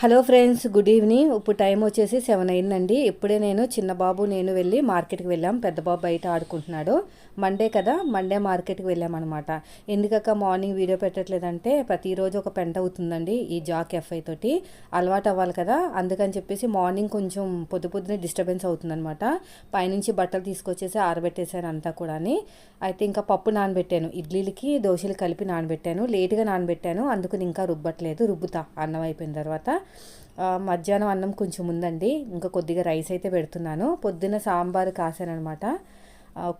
Hello friends good evening. ఇప్పుడు time వచ్చేసి seven అయిందండి. ఇప్పుడే నేను చిన్న బాబు నేను వెళ్ళి మార్కెట్కి వెళ్ళాం. పెద్ద బాబు బయట ఆడుకుంటున్నాడు. మండే కదా మండే మార్కెట్కి వెళ్ళామన్నమాట. ఎందుకక్క మార్నింగ్ వీడియో పెట్టట్లేదంటే ప్రతిరోజు ఒక పెంట అవుతుందండి ఈ జాక్ ఎఫ్ఐ తోటి. అలవాటు అవ్వాలి కదా అందుకని చెప్పేసి మార్నింగ్ కొంచెం పొద్దు పొద్దునే డిస్టర్బెన్స్ అవుతుందన్నమాట. పైనుంచి బట్టలు తీసుకొచ్చేసి ఆరబెట్టేశాను అంతా కూడా అయితే ఇంకా పప్పు నానబెట్టాను. ఇడ్లీలకి దోశలు కలిపి నానబెట్టాను. లేట్గా నానబెట్టాను. అందుకని ఇంకా రుబ్బట్లేదు. రుబ్బుతా. అన్నం అయిపోయిన తర్వాత మధ్యాహ్నం అన్నం కొంచెం ఉందండి. ఇంకా కొద్దిగా రైస్ అయితే పెడుతున్నాను. పొద్దున్న సాంబార్ కాసానమాట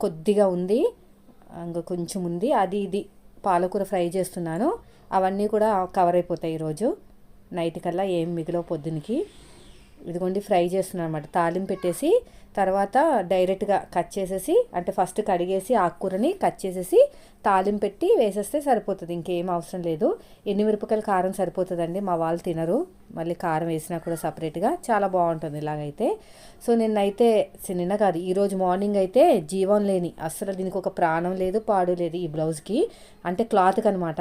కొద్దిగా ఉంది. ఇంకా కొంచెం ఉంది. అది ఇది పాలకూర ఫ్రై చేస్తున్నాను. అవన్నీ కూడా కవర్ అయిపోతాయి ఈరోజు. నైట్ కల్లా ఏం మిగిలవు పొద్దునకి. ఇదిగోండి ఫ్రై చేస్తున్నాను అనమాట తాలింపు పెట్టేసి తర్వాత డైరెక్ట్గా కట్ చేసేసి అంటే ఫస్ట్ కడిగేసి ఆకుకూరని కట్ చేసేసి తాలింపు పెట్టి వేసేస్తే సరిపోతుంది. ఇంకేం అవసరం లేదు. ఎన్ని మిరపకాయలు కారం సరిపోతుందండి. మా వాళ్ళు తినరు. మళ్ళీ కారం వేసినా కూడా సపరేట్గా. చాలా బాగుంటుంది ఇలాగైతే. సో నిన్నైతే నిన్న కాదు. ఈరోజు మార్నింగ్ అయితే జీవం లేని. అస్సలు దీనికి ఒక ప్రాణం లేదు పాడు లేదు ఈ బ్లౌజ్కి. అంటే క్లాత్కి అనమాట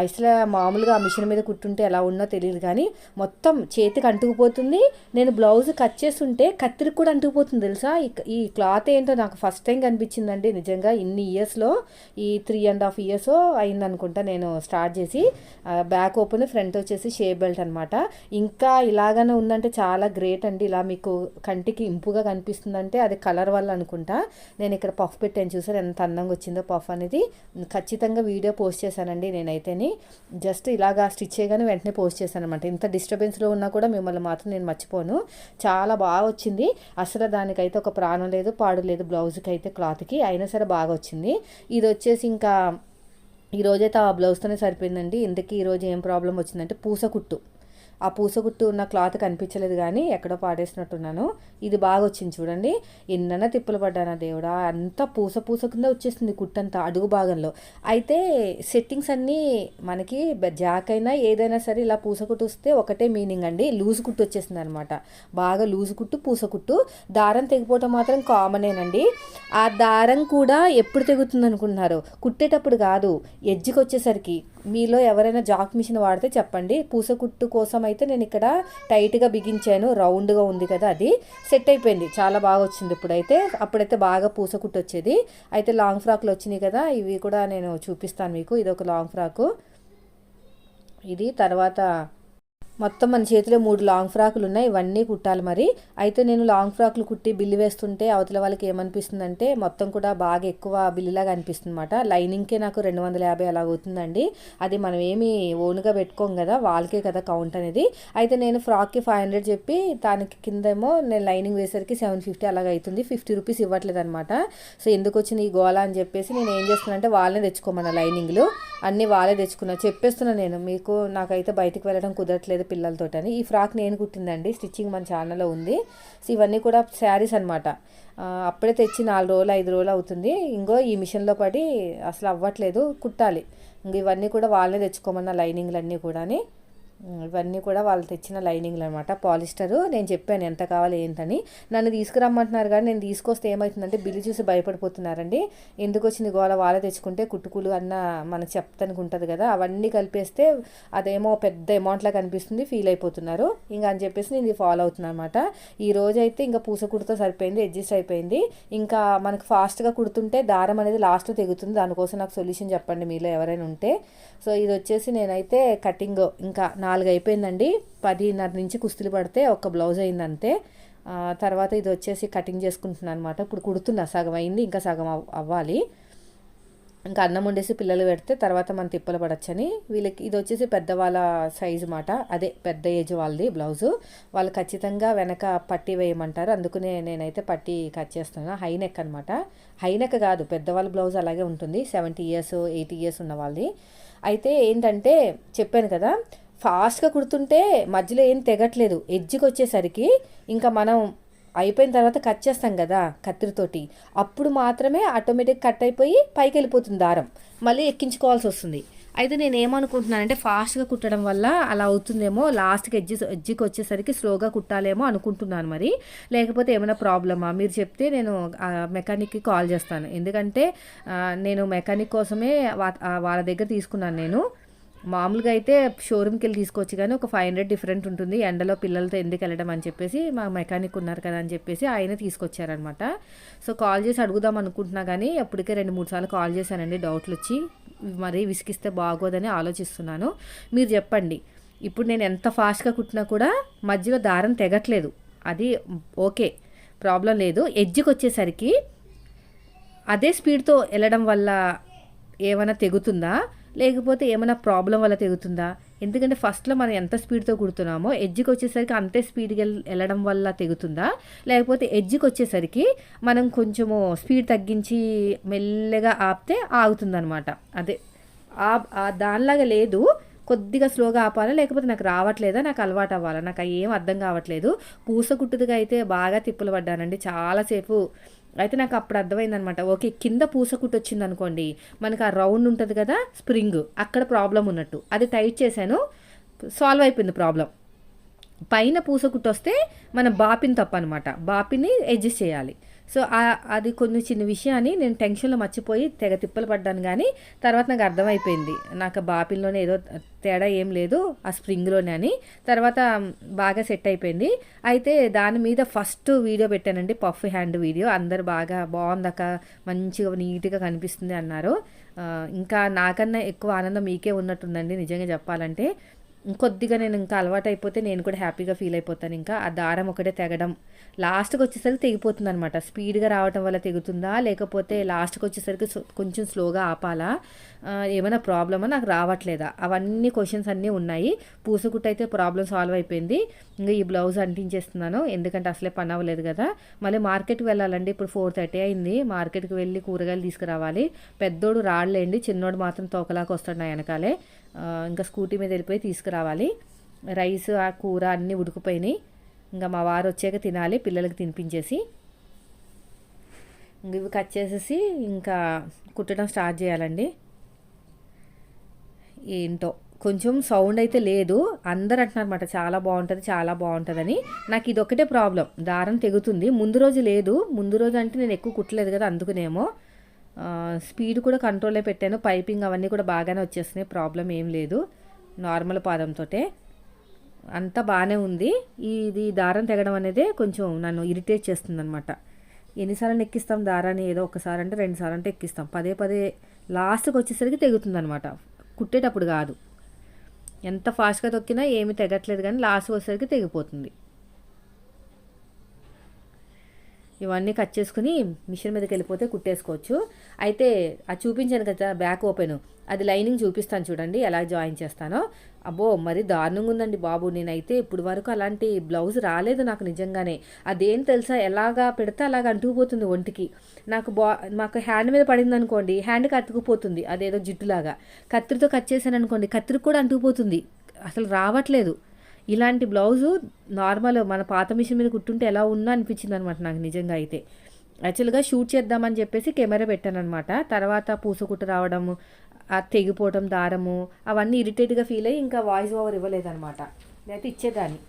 అసలు మామూలుగా ఆ మిషన్ మీద కుట్టుంటే ఎలా ఉన్నో తెలియదు కానీ మొత్తం చేతికి అంటుకుపోతుంది. నేను బ్లౌజ్ కట్ చేస్తుంటే కత్తిరికి కూడా అంటుకుపోతుంది తెలుసా? ఈ ఈ క్లాత్ ఏంటో నాకు ఫస్ట్ టైం కనిపించిందండి నిజంగా ఇన్ని ఇయర్స్లో. ఈ త్రీ అండ్ హాఫ్ ఇయర్స్ అయిందనుకుంటా నేను స్టార్ట్ చేసి. బ్యాక్ ఓపెన్ ఫ్రంట్ వచ్చేసి షే బెల్ట్ అనమాట ఇంకా ఇలాగనే ఉందంటే చాలా గ్రేట్ అండి. ఇలా మీకు కంటికి ఇంపుగా కనిపిస్తుందంటే అది కలర్ వల్ల అనుకుంటా. నేను ఇక్కడ పఫ్ పెట్టాను చూసారు? ఎంత అందంగా వచ్చిందో పఫ్ అనేది. ఖచ్చితంగా వీడియో పోస్ట్ చేశానండి అని జస్ట్ ఇలాగా స్టిచ్ చేయగానే వెంటనే పోస్ట్ చేశాను అనమాట ఇంత డిస్టర్బెన్స్లో ఉన్నా కూడా మిమ్మల్ని మాత్రం నేను మర్చిపోను. చాలా బాగా వచ్చింది. అసలు దానికైతే ఒక ప్రాణం లేదు పాడు లేదు బ్లౌజ్కి అయితే క్లాత్కి. అయినా సరే బాగా వచ్చింది. ఇది వచ్చేసి ఇంకా ఈరోజైతే ఆ బ్లౌజ్తోనే సరిపోయిందండి. ఇంతకీ ఈరోజు ఏం ప్రాబ్లం వచ్చిందంటే పూస కుట్టు. ఆ పూసగుట్టు ఉన్న క్లాత్ కనిపించలేదు కానీ ఎక్కడో పాడేసినట్టున్నాను. ఇది బాగా వచ్చింది చూడండి. ఎన్నైనా తిప్పులు పడ్డానా దేవుడా? అంతా పూస పూస కింద వచ్చేసింది కుట్టంతా అడుగు భాగంలో. అయితే సెట్టింగ్స్ అన్నీ మనకి జాక్ అయినా ఏదైనా సరే ఇలా పూస కుట్టు వస్తే ఒకటే మీనింగ్ అండి. లూజ్ కుట్టు వచ్చేసింది అనమాట బాగా లూజ్ కుట్టు పూస కుట్టు. దారం తెగిపోవటం మాత్రం కామనేనండి ఆ దారం కూడా ఎప్పుడు తెగుతుంది అనుకుంటున్నారు కుట్టేటప్పుడు కాదు ఎడ్జ్కి వచ్చేసరికి. మీలో ఎవరైనా జాక్ మిషన్ వాడితే చెప్పండి. పూస కుట్టు కోసం అయితే నేను ఇక్కడ టైట్గా బిగించాను. రౌండ్గా ఉంది కదా అది. సెట్ అయిపోయింది. చాలా బాగా వచ్చింది ఇప్పుడైతే. అప్పుడైతే బాగా పూస కుట్టు వచ్చేది. అయితే లాంగ్ ఫ్రాక్లు వచ్చినాయి కదా ఇవి కూడా నేను చూపిస్తాను మీకు. ఇది ఒక లాంగ్ ఫ్రాకు. ఇది తర్వాత మొత్తం మన చేతిలో మూడు లాంగ్ ఫ్రాకులు ఉన్నాయి ఇవన్నీ కుట్టాలి మరి. అయితే నేను లాంగ్ ఫ్రాకులు కుట్టి బిల్లు వేస్తుంటే అవతల వాళ్ళకి ఏమనిపిస్తుందంటే మొత్తం కూడా బాగా ఎక్కువ బిల్లులాగా అనిపిస్తుంది అనమాట లైనింగ్కే నాకు రెండు వందల యాభై అలా అవుతుందండి. అది మనం ఏమి ఓన్గా పెట్టుకోం కదా వాళ్ళకే కదా కౌంట్ అనేది. అయితే నేను ఫ్రాక్కి ఫైవ్ హండ్రెడ్ చెప్పి దానికి కిందేమో నేను లైనింగ్ వేసరికి సెవెన్ ఫిఫ్టీ అలాగ అవుతుంది. ఫిఫ్టీ రూపీస్ ఇవ్వట్లేదు అనమాట సో ఎందుకు వచ్చిన ఈ గోళ అని చెప్పేసి నేను ఏం చేస్తున్నానంటే వాళ్ళనే తెచ్చుకోమన్నా లైనింగ్లు అన్నీ వాళ్ళే తెచ్చుకున్నా. చెప్పేస్తున్నా నేను మీకు నాకైతే బయటికి వెళ్ళడం కుదరట్లేదు. పిల్లలతోటని. ఈ ఫ్రాక్ నేను కుట్టిందండి. స్టిచ్చింగ్ మన ఛానల్లో ఉంది. సో ఇవన్నీ కూడా శారీస్ అనమాట అప్పుడే తెచ్చి నాలుగు రోజులు ఐదు రోజులు అవుతుంది. ఇంకో ఈ మిషన్లో పడి అసలు అవ్వట్లేదు. కుట్టాలి. ఇంక ఇవన్నీ కూడా వాళ్ళే తెచ్చుకోమన్న లైనింగ్లు అన్నీ కూడాని. ఇవన్నీ కూడా వాళ్ళు తెచ్చిన లైనింగ్లు అనమాట పాలిస్టరు నేను చెప్పాను ఎంత కావాలి ఏంటని. నన్ను తీసుకురమ్మంటున్నారు కానీ నేను తీసుకొస్తే ఏమవుతుందంటే బిల్లు చూసి భయపడిపోతున్నారండి. ఎందుకు వచ్చింది గోల? వాళ్ళ తెచ్చుకుంటే కుట్టుకులు అన్న మనకు చెప్తానికి ఉంటుంది కదా. అవన్నీ కలిపేస్తే అదేమో పెద్ద అమౌంట్లా కనిపిస్తుంది ఫీల్ అయిపోతున్నారు. ఇంకా అని చెప్పేసి నేను ఇది ఫాలో అవుతున్నాను అనమాట ఈ రోజు అయితే ఇంకా పూస కుడుతో సరిపోయింది అడ్జస్ట్ అయిపోయింది. ఇంకా మనకు ఫాస్ట్గా కుడుతుంటే దారం అనేది లాస్ట్ తెగుతుంది. దానికోసం నాకు సొల్యూషన్ చెప్పండి మీలో ఎవరైనా ఉంటే. సో ఇది వచ్చేసి నేనైతే కటింగ్ ఇంకా నాలుగు అయిపోయిందండి. పదిన్నర నుంచి కుస్తీలు పడితే ఒక బ్లౌజ్ అయిందంతే. తర్వాత ఇది వచ్చేసి కటింగ్ చేసుకుంటున్నాను అనమాట ఇప్పుడు కుడుతున్నా సగం అయింది ఇంకా సగం అవ్వాలి. ఇంకా అన్నం వండేసి పిల్లలు పెడితే తర్వాత మనం తిప్పలు పడచ్చని. వీళ్ళకి ఇది వచ్చేసి పెద్దవాళ్ళ సైజు మాట. అదే పెద్ద ఏజ్ వాళ్ళది బ్లౌజు. వాళ్ళు ఖచ్చితంగా వెనక పట్టి వేయమంటారు. అందుకనే నేనైతే పట్టి కట్ చేస్తున్నాను. హై నెక్ అనమాట హై నెక్ కాదు పెద్దవాళ్ళ బ్లౌజ్ అలాగే ఉంటుంది. సెవెంటీ ఇయర్స్ ఎయిటీ ఇయర్స్ ఉన్న వాళ్ళది. అయితే ఏంటంటే చెప్పాను కదా ఫాస్ట్గా కుడుతుంటే మధ్యలో ఏం తెగట్లేదు. ఎడ్జికి వచ్చేసరికి ఇంకా మనం అయిపోయిన తర్వాత కట్ చేస్తాం కదా కత్తిరితోటి. అప్పుడు మాత్రమే ఆటోమేటిక్ కట్ అయిపోయి పైకి వెళ్ళిపోతుంది దారం. మళ్ళీ ఎక్కించుకోవాల్సి వస్తుంది అయితే నేను ఏమనుకుంటున్నానంటే ఫాస్ట్గా కుట్టడం వల్ల అలా అవుతుందేమో లాస్ట్కి ఎడ్జి ఎడ్జికి వచ్చేసరికి స్లోగా కుట్టాలేమో అనుకుంటున్నాను మరి. లేకపోతే ఏమైనా ప్రాబ్లమా? మీరు చెప్తే నేను మెకానిక్కి కాల్ చేస్తాను. ఎందుకంటే నేను మెకానిక్ కోసమే వా- వాళ్ళ దగ్గర తీసుకున్నాను నేను. మామూలుగా అయితే షోరూమ్కి వెళ్ళి తీసుకొచ్చి కానీ ఒక ఫైవ్ హండ్రెడ్ డిఫరెంట్ ఉంటుంది. ఎండలో పిల్లలతో ఎందుకు వెళ్ళడం అని చెప్పేసి మా మెకానిక్ ఉన్నారు కదా అని చెప్పేసి ఆయన తీసుకొచ్చారనమాట సో కాల్ చేసి అడుగుదాం అనుకుంటున్నా కానీ అప్పటికే రెండు మూడు సార్లు కాల్ చేశానండి. డౌట్లు వచ్చి మరీ విసిగిస్తే బాగోదని ఆలోచిస్తున్నాను. మీరు చెప్పండి. ఇప్పుడు నేను ఎంత ఫాస్ట్గా కుట్టినా కూడా మధ్యలో దారం తెగట్లేదు. అది ఓకే. ప్రాబ్లం లేదు. ఎడ్జ్కి వచ్చేసరికి అదే స్పీడ్తో వెళ్ళడం వల్ల ఏమైనా తెగుతుందా? లేకపోతే ఏమైనా ప్రాబ్లం వల్ల తెగుతుందా? ఎందుకంటే ఫస్ట్లో మనం ఎంత స్పీడ్తో కుడుతున్నామో ఎడ్జ్కి వచ్చేసరికి అంతే స్పీడ్గా వెళ్ళడం వల్ల తెగుతుందా? లేకపోతే ఎడ్జ్కి వచ్చేసరికి మనం కొంచెము స్పీడ్ తగ్గించి మెల్లగా ఆపితే ఆగుతుందనమాట అదే ఆ దానిలాగా లేదు. కొద్దిగా స్లోగా ఆపాలా లేకపోతే నాకు రావట్లేదా నాకు అలవాటు అవ్వాలా? నాకు ఏం అర్థం కావట్లేదు. పూస కుట్టుదిగా అయితే బాగా తిప్పులు పడ్డానండి. చాలాసేపు అయితే నాకు అప్పుడు అర్థమైందనమాట. ఓకే కింద పూసకుట్టు వచ్చింది అనుకోండి మనకు ఆ రౌండ్ ఉంటుంది కదా స్ప్రింగ్ అక్కడ ప్రాబ్లం ఉన్నట్టు. అది టైట్ చేశాను సాల్వ్ అయిపోయింది ప్రాబ్లం. పైన పూసకుట్టు వస్తే మనం బాపిని తప్ప అనమాట బాపిని అడ్జస్ట్ చేయాలి. సో అది కొన్ని చిన్న విషయాన్ని నేను టెన్షన్లో మర్చిపోయి తెగ తిప్పలు పడ్డాను కానీ తర్వాత నాకు అర్థమైపోయింది. నాకు బాపిల్లోనే ఏదో తేడా ఏం లేదు ఆ స్ప్రింగ్లోనే అని. తర్వాత బాగా సెట్ అయిపోయింది. అయితే దాని మీద ఫస్ట్ వీడియో పెట్టానండి పఫ్ హ్యాండ్ వీడియో. అందరు బాగా బాగుందక మంచిగా నీట్గా కనిపిస్తుంది అన్నారు. ఇంకా నాకన్నా ఎక్కువ ఆనందం మీకే ఉన్నట్టుందండి నిజంగా చెప్పాలంటే. ఇంకొద్దిగా నేను ఇంకా అలవాటు అయిపోతే నేను కూడా హ్యాపీగా ఫీల్ అయిపోతాను ఇంకా. ఆ దారం ఒకటే తెగడం. లాస్ట్కి వచ్చేసరికి తెగిపోతుంది అనమాట స్పీడ్గా రావటం వల్ల తెగుతుందా? లేకపోతే లాస్ట్కి వచ్చేసరికి కొంచెం స్లోగా ఆపాలా? ఏమైనా ప్రాబ్లమా నాకు రావట్లేదా? అవన్నీ క్వశ్చన్స్ అన్నీ ఉన్నాయి. పూసకుట్టు అయితే ప్రాబ్లం సాల్వ్ అయిపోయింది. ఇంకా ఈ బ్లౌజ్ అంటించేస్తున్నాను. ఎందుకంటే అసలే పని అవ్వలేదు కదా. మళ్ళీ మార్కెట్కి వెళ్ళాలండి. ఇప్పుడు ఫోర్ థర్టీ అయింది. మార్కెట్కి వెళ్ళి కూరగాయలు తీసుకురావాలి. పెద్దోడు రాళ్ళేండి చిన్నోడు మాత్రం తోకలాగా వస్తాడు నా వెనకాలే. ఇంకా స్కూటీ మీద వెళ్ళిపోయి తీసుకురావాలి. రైస్ ఆ కూర అన్నీ ఉడికిపోయినాయి. ఇంకా మా వారు వచ్చాక తినాలి. పిల్లలకి తినిపించేసి. ఇవి కట్ చేసేసి ఇంకా కుట్టడం స్టార్ట్ చేయాలండి. ఏంటో. కొంచెం సౌండ్ అయితే లేదు. అందరు అంటున్నారన్నమాట చాలా బాగుంటుంది చాలా బాగుంటుందని. నాకు ఇది ఒకటే ప్రాబ్లం దారం తెగుతుంది. ముందు రోజు లేదు. ముందు రోజు అంటే నేను ఎక్కువ కుట్టలేదు కదా అందుకునేమో. స్పీడ్ కూడా కంట్రోల్లో పెట్టాను. పైపింగ్ అవన్నీ కూడా బాగానే వచ్చేస్తున్నాయి. ప్రాబ్లం ఏం లేదు. నార్మల్ పాదంతో అంతా బాగానే ఉంది. ఇది దారం తెగడం అనేది కొంచెం నన్ను ఇరిటేట్ చేస్తుంది అనమాట ఎన్నిసార్లు ఎక్కిస్తాం దారాన్ని? ఏదో ఒకసారి అంటే రెండు సార్లు అంటే ఎక్కిస్తాం. పదే పదే లాస్ట్కి వచ్చేసరికి తెగుతుంది అనమాట కుట్టేటప్పుడు కాదు. ఎంత ఫాస్ట్గా తొక్కినా ఏమి తెగట్లేదు కానీ లాస్ట్ వచ్చేసరికి తెగిపోతుంది. ఇవన్నీ కట్ చేసుకుని మిషన్ మీదకి వెళ్ళిపోతే కుట్టేసుకోవచ్చు. అయితే అది చూపించాను కదా బ్యాక్ ఓపెన్. అది లైనింగ్ చూపిస్తాను చూడండి ఎలా జాయిన్ చేస్తానో. అబ్బో మరి దారుణంగా ఉందండి బాబు. నేనైతే ఇప్పుడు వరకు అలాంటి బ్లౌజ్ రాలేదు నాకు నిజంగానే. అదేం తెలుసా ఎలాగా పెడితే అలాగ అంటుకుపోతుంది ఒంటికి. నాకు బా మాకు హ్యాండ్ మీద పడింది అనుకోండి హ్యాండ్కి అతుకుపోతుంది అదేదో జిట్టులాగా కత్తిరితో కట్ చేశాను అనుకోండి కత్తిరికి కూడా అంటుకుపోతుంది. అసలు రావట్లేదు. ఇలాంటి బ్లౌజు నార్మల్ మన పాత మిషన్ మీద కుట్టుంటే ఎలా ఉన్నా అనిపించింది అనమాట నాకు నిజంగా అయితే. యాక్చువల్గా షూట్ చేద్దామని చెప్పేసి కెమెరా పెట్టాను అనమాట తర్వాత పూసకుట్టు రావడము ఆ తెగిపోవడం దారము అవన్నీ ఇరిటేట్గా ఫీల్ అయ్యి ఇంకా వాయిస్ ఓవర్ ఇవ్వలేదనమాట లేకపోతే ఇచ్చేదాన్ని.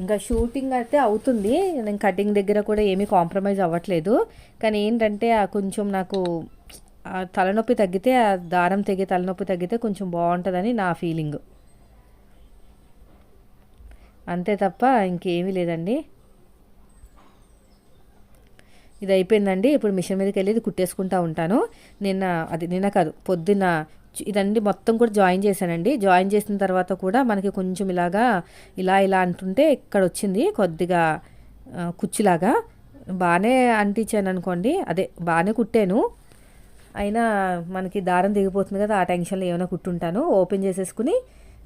ఇంకా షూటింగ్ అయితే అవుతుంది. నేను కటింగ్ దగ్గర కూడా ఏమీ కాంప్రమైజ్ అవ్వట్లేదు. కానీ ఏంటంటే కొంచెం నాకు తలనొప్పి తగ్గితే ఆ దారం తెగే తలనొప్పి తగ్గితే కొంచెం బాగుంటుందని నా ఫీలింగ్. అంతే తప్ప ఇంకేమీ లేదండి. ఇది అయిపోయిందండి. ఇప్పుడు మిషన్ మీదకి వెళ్ళి ఇది కుట్టేసుకుంటూ ఉంటాను. నిన్న అది నిన్న కాదు పొద్దున్న ఇదండి మొత్తం కూడా జాయిన్ చేశానండి. జాయిన్ చేసిన తర్వాత కూడా మనకి కొంచెం ఇలాగా ఇలా ఇలా అంటుంటే ఇక్కడ వచ్చింది కొద్దిగా కుచ్చులాగా. బాగానే అంటించాను అనుకోండి. అదే బాగానే కుట్టాను. అయినా మనకి దారం దిగిపోతుంది కదా ఆ టెన్షన్లో ఏమైనా కుట్టుంటాను. ఓపెన్ చేసేసుకుని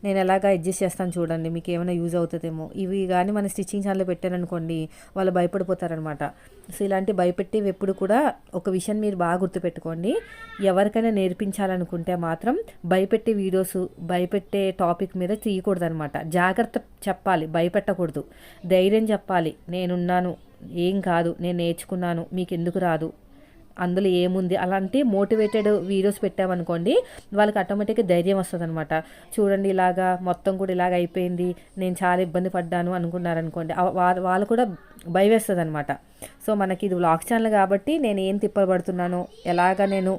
నేను ఎలాగ అడ్జస్ట్ చేస్తాను చూడండి మీకు ఏమైనా యూజ్ అవుతుందేమో. ఇవి కానీ మన స్టిచ్చింగ్ ఛానల్ పెట్టారనుకోండి వాళ్ళు భయపడిపోతారనమాట. సో ఇలాంటి భయపెట్టేవి ఎప్పుడు కూడా ఒక విషయం మీరు బాగా గుర్తుపెట్టుకోండి. ఎవరికైనా నేర్పించాలనుకుంటే మాత్రం భయపెట్టే వీడియోస్ భయపెట్టే టాపిక్ మీద తీయకూడదు అనమాట జాగ్రత్త చెప్పాలి భయపెట్టకూడదు. ధైర్యం చెప్పాలి నేనున్నాను ఏం కాదు నేను నేర్చుకున్నాను మీకు ఎందుకు రాదు. అందులో ఏముంది? అలాంటి మోటివేటెడ్ వీడియోస్ పెట్టామనుకోండి వాళ్ళకి ఆటోమేటిక్గా ధైర్యం వస్తుంది అనమాట చూడండి ఇలాగా మొత్తం కూడా ఇలాగ అయిపోయింది నేను చాలా ఇబ్బంది పడ్డాను అనుకున్నారనుకోండి వాళ్ళు కూడా భయం వేస్తుంది అనమాట సో మనకి ఇది వ్లాగ్ ఛానల్ కాబట్టి నేను ఏం తిప్పలు పడుతున్నాను ఎలాగ నేను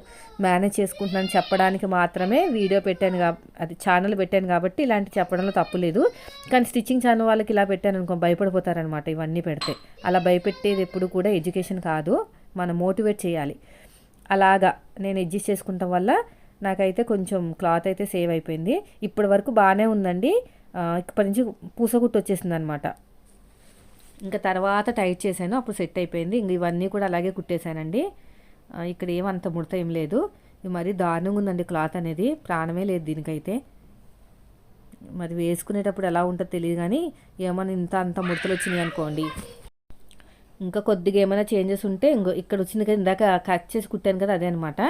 మేనేజ్ చేసుకుంటున్నాను చెప్పడానికి మాత్రమే వీడియో పెట్టాను కా అది ఛానల్ పెట్టాను కాబట్టి ఇలాంటి చెప్పడంలో తప్పు లేదు. కానీ స్టిచ్చింగ్ ఛానల్ వాళ్ళకి ఇలా పెట్టాను అనుకో భయపడిపోతారనమాట ఇవన్నీ పెడితే. అలా భయపెట్టేది ఎప్పుడు కూడా ఎడ్యుకేషన్ కాదు. మనం మోటివేట్ చేయాలి. అలాగా నేను అడ్జస్ట్ చేసుకుంటాం వల్ల నాకైతే కొంచెం క్లాత్ అయితే సేవ్ అయిపోయింది. ఇప్పటి వరకు బాగానే ఉందండి. ఇప్పటి నుంచి పూసగుట్టు వచ్చేసింది అనమాట ఇంకా తర్వాత టైట్ చేశాను. అప్పుడు సెట్ అయిపోయింది. ఇంక ఇవన్నీ కూడా అలాగే కుట్టేశానండి. ఇక్కడ ఏమంత ముడత ఏం లేదు. ఇది దారుణంగా ఉందండి క్లాత్ అనేది. ప్రాణమే లేదు దీనికైతే. మరి వేసుకునేటప్పుడు ఎలా ఉంటుందో తెలియదు కానీ ఏమైనా ఇంత అంత ముడతలు వచ్చినాయి అనుకోండి. ఇంకా కొద్దిగా ఏమైనా చేంజెస్ ఉంటే ఇంకో ఇక్కడ వచ్చింది కదా ఇందాక కట్ చేసి కుట్టాను కదా అదే అనమాట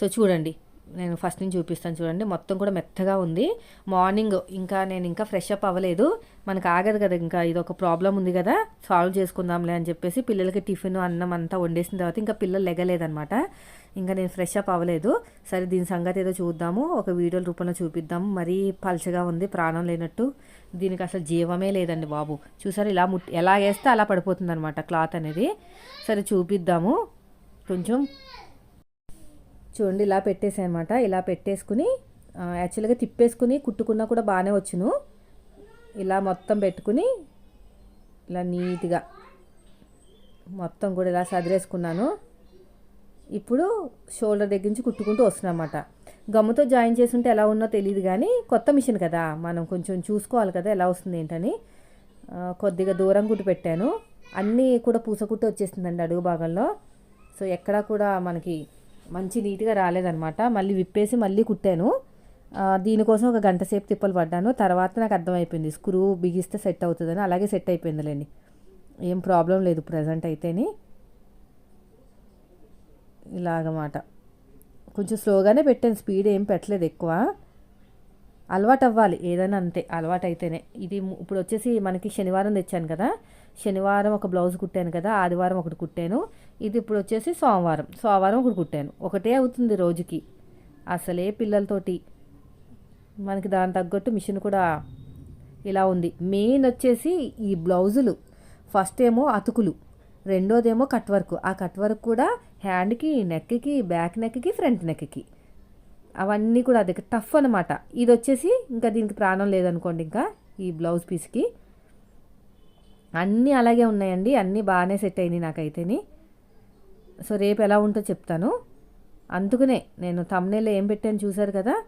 సో చూడండి. నేను ఫస్ట్ నుంచి చూపిస్తాను చూడండి. మొత్తం కూడా మెత్తగా ఉంది. మార్నింగ్ ఇంకా నేను ఇంకా ఫ్రెష్ అప్ అవ్వలేదు. మనకు ఆగదు కదా ఇంకా ఇది ఒక ప్రాబ్లం ఉంది కదా సాల్వ్ చేసుకుందాంలే అని చెప్పేసి పిల్లలకి టిఫిన్ అన్నం అంతా వండేసిన తర్వాత ఇంకా పిల్లలు లెగలేదనమాట ఇంకా నేను ఫ్రెష్ అప్ అవ్వలేదు. సరే దీని సంగతి ఏదో చూద్దాము. ఒక వీడియోల రూపంలో చూపిద్దాము మరీ పలచగా ఉంది ప్రాణం లేనట్టు. దీనికి అసలు జీవమే లేదండి బాబు. చూసారు ఇలా ముట్ ఎలా వేస్తే అలా పడిపోతుంది అనమాట క్లాత్ అనేది. సరే చూపిద్దాము. కొంచెం చూడండి ఇలా పెట్టేసాను అనమాట ఇలా పెట్టేసుకుని యాక్చువల్గా తిప్పేసుకుని కుట్టుకున్నా కూడా బాగానే వచ్చును. ఇలా మొత్తం పెట్టుకుని ఇలా నీట్గా మొత్తం కూడా ఇలా సదిరేసుకున్నాను. ఇప్పుడు షోల్డర్ దగ్గర నుంచి కుట్టుకుంటూ వస్తున్నమాట గమ్ముతో జాయిన్ చేసుంటే ఎలా ఉన్నో తెలియదు కానీ కొత్త మిషన్ కదా. మనం కొంచెం చూసుకోవాలి కదా ఎలా వస్తుంది ఏంటని. కొద్దిగా దూరం కుట్టి పెట్టాను. అన్నీ కూడా పూసకుట్టు వచ్చేసిందండి అడుగు భాగంలో. సో ఎక్కడా కూడా మనకి మంచి నీట్గా రాలేదనమాట మళ్ళీ విప్పేసి మళ్ళీ కుట్టాను. దీనికోసం ఒక గంట సేపు తిప్పలు పడ్డాను. తర్వాత నాకు అర్థమైపోయింది స్క్రూ బిగిస్తే సెట్ అవుతుందని. అలాగే సెట్ అయిపోయిందిలేండి. ఏం ప్రాబ్లం లేదు ప్రజెంట్ అయితేని. ఇలాగమాట. కొంచెం స్లోగానే పెట్టాను స్పీడ్ ఏం పెట్టలేదు ఎక్కువ. అలవాటు అవ్వాలి ఏదైనా అంతే అలవాటు అయితేనే ఇది ఇప్పుడు వచ్చేసి మనకి శనివారం తెచ్చాను కదా. శనివారం ఒక బ్లౌజ్ కుట్టాను కదా ఆదివారం ఒకటి కుట్టాను. ఇది ఇప్పుడు వచ్చేసి సోమవారం. సోమవారం ఒకటి కుట్టాను. ఒకటే అవుతుంది రోజుకి. అసలే పిల్లలతోటి. మనకి దాని తగ్గట్టు మిషన్ కూడా ఇలా ఉంది. మెయిన్ వచ్చేసి ఈ బ్లౌజులు. ఫస్ట్ ఏమో అతుకులు. రెండోదేమో కట్ వర్క్. ఆ కట్ వర్క్ కూడా హ్యాండ్కి నెక్కి బ్యాక్ నెక్కి ఫ్రంట్ నెక్కి. అవన్నీ కూడా అది టఫ్ అనమాట ఇది వచ్చేసి ఇంకా దీనికి ప్రాణం లేదనుకోండి ఇంకా ఈ బ్లౌజ్ పీస్కి. అన్నీ అలాగే ఉన్నాయండి. అన్నీ బాగానే సెట్ అయినాయి నాకైతేని. సో రేపు ఎలా ఉంటుందో చెప్తాను. అందుకనే నేను తమ్నేలో ఏం పెట్టాను చూశారు కదా?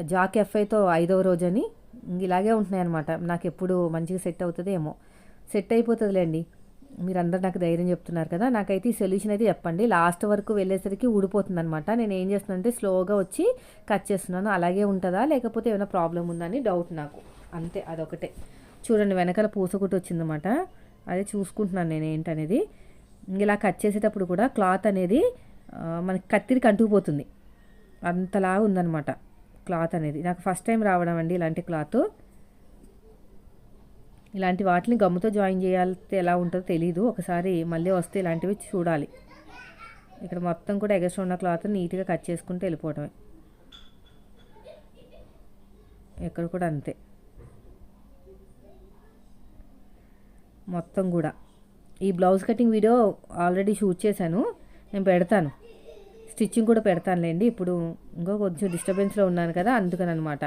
జాక్ ఎఫ్ఐతో ఐదవ రోజు అని ఇలాగే ఉంటున్నాయి అనమాట నాకు ఎప్పుడు మంచిగా సెట్ అవుతుంది ఏమో. సెట్ అయిపోతుందిలేండి. మీరందరూ నాకు ధైర్యం చెప్తున్నారు కదా? నాకైతే ఈ సొల్యూషన్ అయితే చెప్పండి. లాస్ట్ వరకు వెళ్ళేసరికి ఊడిపోతుంది అనమాట నేను ఏం చేస్తున్నానంటే స్లోగా వచ్చి కట్ చేస్తున్నాను. అలాగే ఉంటుందా? లేకపోతే ఏమైనా ప్రాబ్లం ఉందని డౌట్ నాకు. అంతే అదొకటే. చూడండి వెనకాల పూసకుట్టు వచ్చిందన్నమాట. అదే చూసుకుంటున్నాను నేను ఏంటనేది. ఇలా కట్ చేసేటప్పుడు కూడా క్లాత్ అనేది మనకి కత్తిరికి అంటుకుపోతుంది. అంతలా ఉందనమాట క్లాత్ అనేది. నాకు ఫస్ట్ టైం రావడం అండి ఇలాంటి క్లాత్. ఇలాంటి వాటిని గమ్ముతో జాయిన్ చేయాలితే ఎలా ఉంటుందో తెలీదు. ఒకసారి మళ్ళీ వస్తే ఇలాంటివి చూడాలి. ఇక్కడ మొత్తం కూడా ఎగస్ట్రా ఉన్న క్లాత్ నీట్గా కట్ చేసుకుంటూ వెళ్ళిపోవడమే. ఇక్కడ కూడా అంతే. మొత్తం కూడా. ఈ blouse cutting video already shoot చేశాను. నేను పెడతాను. స్టిచ్చింగ్ కూడా పెడతానులేండి. ఇప్పుడు ఇంకో కొంచెం డిస్టర్బెన్స్లో ఉన్నాను కదా అందుకని అనమాట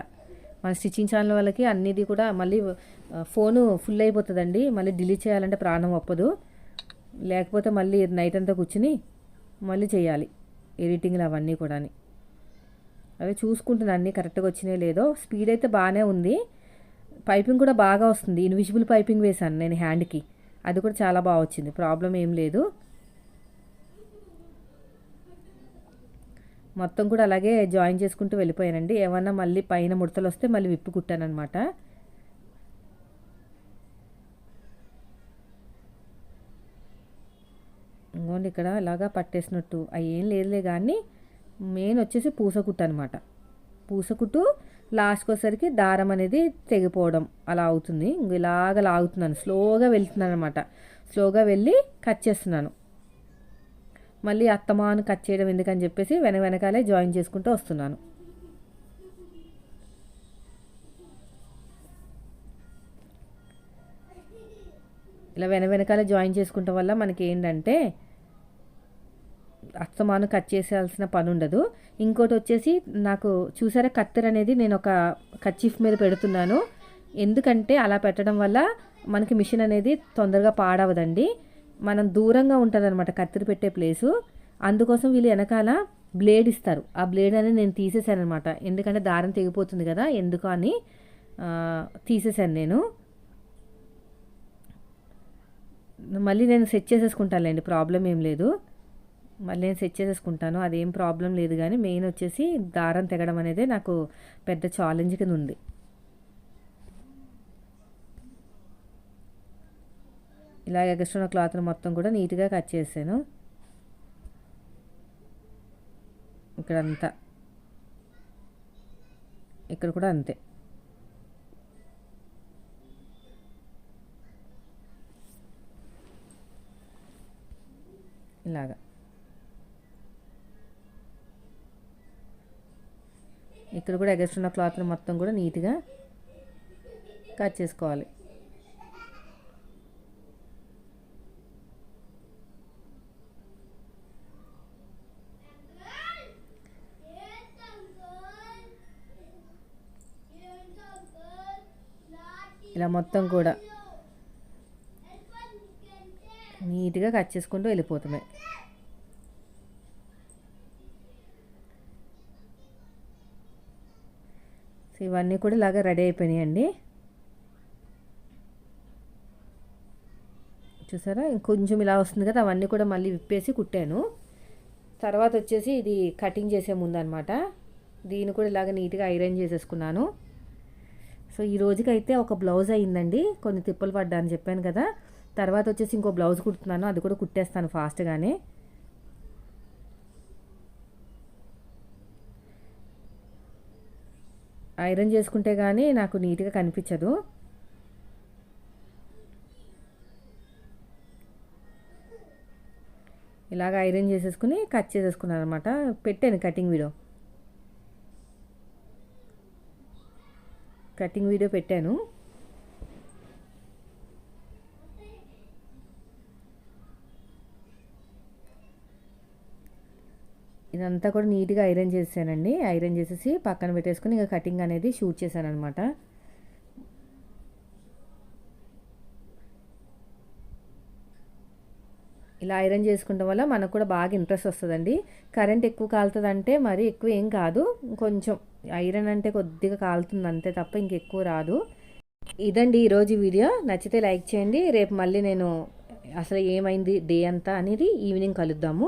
మన స్టిచ్చింగ్ ఛానల్ వాళ్ళకి అన్నిది కూడా మళ్ళీ ఫోను ఫుల్ అయిపోతుందండి. మళ్ళీ డిలీట్ చేయాలంటే ప్రాణం ఒప్పదు. లేకపోతే మళ్ళీ నైట్ అంతా కూర్చుని మళ్ళీ చేయాలి ఎడిటింగ్లు అవన్నీ కూడా అవి చూసుకుంటున్నాను అన్నీ కరెక్ట్గా వచ్చినాయో లేదో. స్పీడ్ అయితే బాగానే ఉంది. పైపింగ్ కూడా బాగా వస్తుంది. ఇన్విజిబుల్ పైపింగ్ వేశాను నేను హ్యాండ్కి. అది కూడా చాలా బాగా వచ్చింది. ప్రాబ్లం ఏం లేదు. మొత్తం కూడా అలాగే జాయిన్ చేసుకుంటూ వెళ్ళిపోయానండి. ఏమన్నా మళ్ళీ పైన ముడతలు వస్తే మళ్ళీ విప్పి కుట్టానమాట ఇంకోండి ఇక్కడ ఇలాగా పట్టేసినట్టు. అవి ఏం లేదులే కానీ మెయిన్ వచ్చేసి పూసకుట్టు అనమాట పూసకుట్టు లాస్ట్కి వచ్చేసరికి దారం అనేది తెగిపోవడం అలా అవుతుంది. ఇంక ఇలాగ లాగుతున్నాను. స్లోగా వెళ్తున్నాను అనమాట స్లోగా వెళ్ళి కట్ చేస్తున్నాను. మళ్ళీ అత్తమాను కట్ చేయడం ఎందుకని చెప్పేసి వెన వెనకాలే జాయిన్ చేసుకుంటూ వస్తున్నాను. ఇలా వెన వెనకాల జాయిన్ చేసుకుంటాం వల్ల మనకి ఏంటంటే అస్తమాను కట్ చేసేయాల్సిన పని ఉండదు ఇంకోటి వచ్చేసి నాకు చూసారా కత్తెర అనేది నేను ఒక కచ్చిఫ్ మీద పెడుతున్నాను. ఎందుకంటే అలా పెట్టడం వల్ల మనకి మిషన్ అనేది తొందరగా పాడవదండి. మనం దూరంగా ఉంటుందన్నమాట కత్తెర పెట్టే ప్లేసు. అందుకోసం వీళ్ళు వెనకాల బ్లేడ్ ఇస్తారు. ఆ బ్లేడ్ అనేది నేను తీసేసాను అనమాట ఎందుకంటే దారం తెగిపోతుంది కదా ఎందుకు అని తీసేసాను నేను. మళ్ళీ నేను సెట్ చేసేసుకుంటానులేండి ప్రాబ్లం ఏం లేదు. మళ్ళీ నేను సెట్ చేసేసుకుంటాను అదేం ప్రాబ్లం లేదు కానీ మెయిన్ వచ్చేసి దారం తెగడం అనేది నాకు పెద్ద ఛాలెంజ్ కింద ఉంది. ఇలా ఎగస్ట్రున్న క్లాత్ని మొత్తం కూడా నీట్గా కట్ చేసాను ఇక్కడంతా. ఇక్కడ కూడా అంతే. ఇలాగా. ఇక్కడ కూడా ఎగస్ట్రున్న క్లాత్ని మొత్తం కూడా నీట్గా కట్ చేసుకోవాలి. ఇలా మొత్తం కూడా నీట్గా కట్ చేసుకుంటూ వెళ్ళిపోతున్నాయి ఇవన్నీ కూడా ఇలాగా రెడీ అయిపోయినాయండి. చూసారా? ఇంకొంచెం ఇలా వస్తుంది కదా అవన్నీ కూడా మళ్ళీ విప్పేసి కుట్టాను. తర్వాత వచ్చేసి ఇది కటింగ్ చేసే ముందు అనమాట దీన్ని కూడా ఇలాగ నీట్గా ఐరన్ చేసేసుకున్నాను. సో ఈ రోజుకైతే ఒక బ్లౌజ్ అయిందండి. కొన్ని తిప్పలు పడ్డా అని చెప్పాను కదా. తర్వాత వచ్చేసి ఇంకో బ్లౌజ్ కుడుతున్నాను. అది కూడా కుట్టేస్తాను ఫాస్ట్గానే. ఐరన్ చేసుకుంటే కానీ నాకు నీట్గా కనిపించదు. ఇలాగ ఐరన్ చేసేసుకుని కట్ చేసేసుకున్నాను అనమాట పెట్టాను కటింగ్ వీడియో. కటింగ్ వీడియో పెట్టాను. ఇదంతా కూడా నీట్గా ఐరన్ చేసానండి ఐరన్ చేసేసి పక్కన పెట్టేసుకుని ఇంకా కటింగ్ అనేది షూట్ చేశాను అనమాట ఇలా ఐరన్ చేసుకోవడం వల్ల మనకు కూడా బాగా ఇంట్రెస్ట్ వస్తుందండి. కరెంట్ ఎక్కువ కాలుతుంది మరి ఎక్కువ ఏం కాదు. కొంచెం ఐరన్ అంటే కొద్దిగా కాలుతుంది అంతే తప్ప ఇంకెక్కువ రాదు. ఇదండి ఈరోజు వీడియో. నచ్చితే లైక్ చేయండి. రేపు మళ్ళీ నేను అసలు ఏమైంది డే అంతా అనేది ఈవినింగ్ కలుద్దాము.